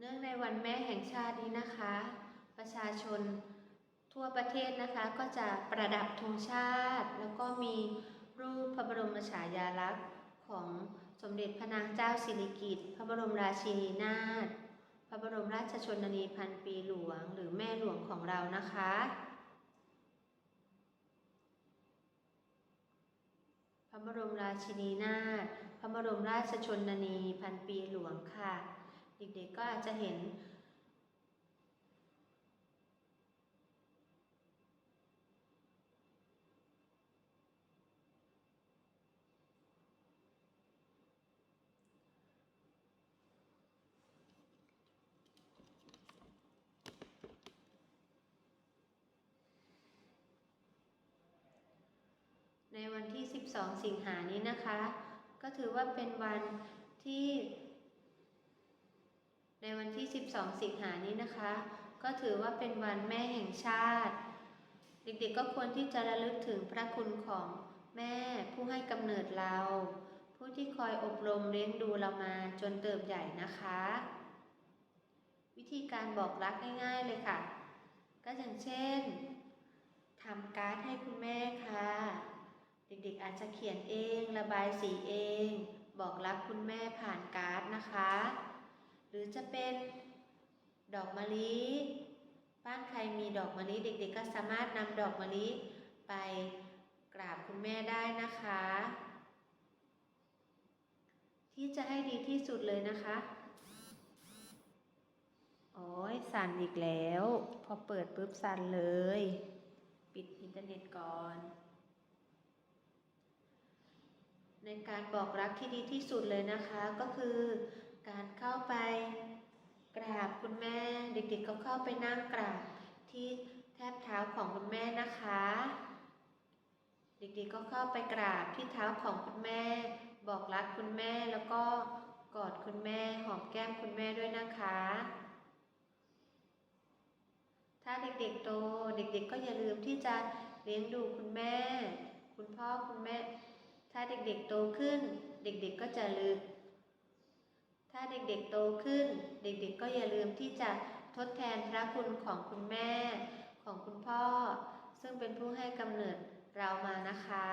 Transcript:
เนื่องในวันแม่แห่งชาตินี้นะคะ ประชาชนทั่วประเทศนะคะก็จะประดับธงชาติ แล้วก็มีรูปพระบรมฉายาลักษณ์ของสมเด็จพระนางเจ้าสิริกิติ์พระบรมราชินีนาถพระบรมราชชนนีพันปีหลวง หรือแม่หลวงของเรานะคะ พระบรมราชินีนาถพระบรมราชชนนีพันปีหลวงค่ะ เด็กๆก็อาจจะเห็น ในวันที่ 12 สิงหานี้นะคะ ก็ถือว่าเป็นวันที่ในวันที่ 12 สิงหานี้นะคะ ก็ถือว่าเป็นวันแม่แห่งชาติ เด็กๆก็ควรที่จะระลึกถึงพระคุณของแม่ผู้ให้กำเนิดเรา ผู้ที่คอยอบรมเลี้ยงดูเรามาจนเติบใหญ่นะคะ วิธีการบอกรักง่ายๆเลยค่ะ ก็อย่างเช่นทำการ์ดให้คุณแม่ค่ะ เด็กๆอาจจะเขียนเอง ระบายสีเอง บอกรักคุณแม่ผ่านการ์ดนะคะ รือจะเป็นดอกมะลิบ้านใครมีดอกมะลิเด็กๆก็สามารถนำดอกมะลิไปกราบคุณแม่ได้นะคะ ที่จะให้ดีที่สุดเลยนะคะโอ้ยสั่นอีกแล้ว พอเปิดปุ๊บสั่นเลย ปิดอินเทอร์เน็ตก่อน ในการบอกรักที่ดีที่สุดเลยนะคะก็คือ การเข้าไปกราบคุณแม่เด็กๆก็เข้าไปนั่งกราบที่แทบเท้าของคุณแม่นะคะ เด็กๆก็เข้าไปกราบที่เท้าของคุณแม่ บอกรักคุณแม่แล้วก็กอดคุณแม่หอมแก้มคุณแม่ด้วยนะคะ ถ้าเด็กๆโตเด็กๆก็อย่าลืมที่จะเลี้ยงดูคุณแม่ คุณพ่อคุณแม่ ถ้าเด็กๆโตขึ้น เด็กๆก็จะลืม ถ้าเด็กๆโตขึ้น เด็กๆก็อย่าลืมที่จะทดแทนพระคุณของคุณแม่ ของคุณพ่อ ซึ่งเป็นผู้ให้กำเนิดเรามานะคะ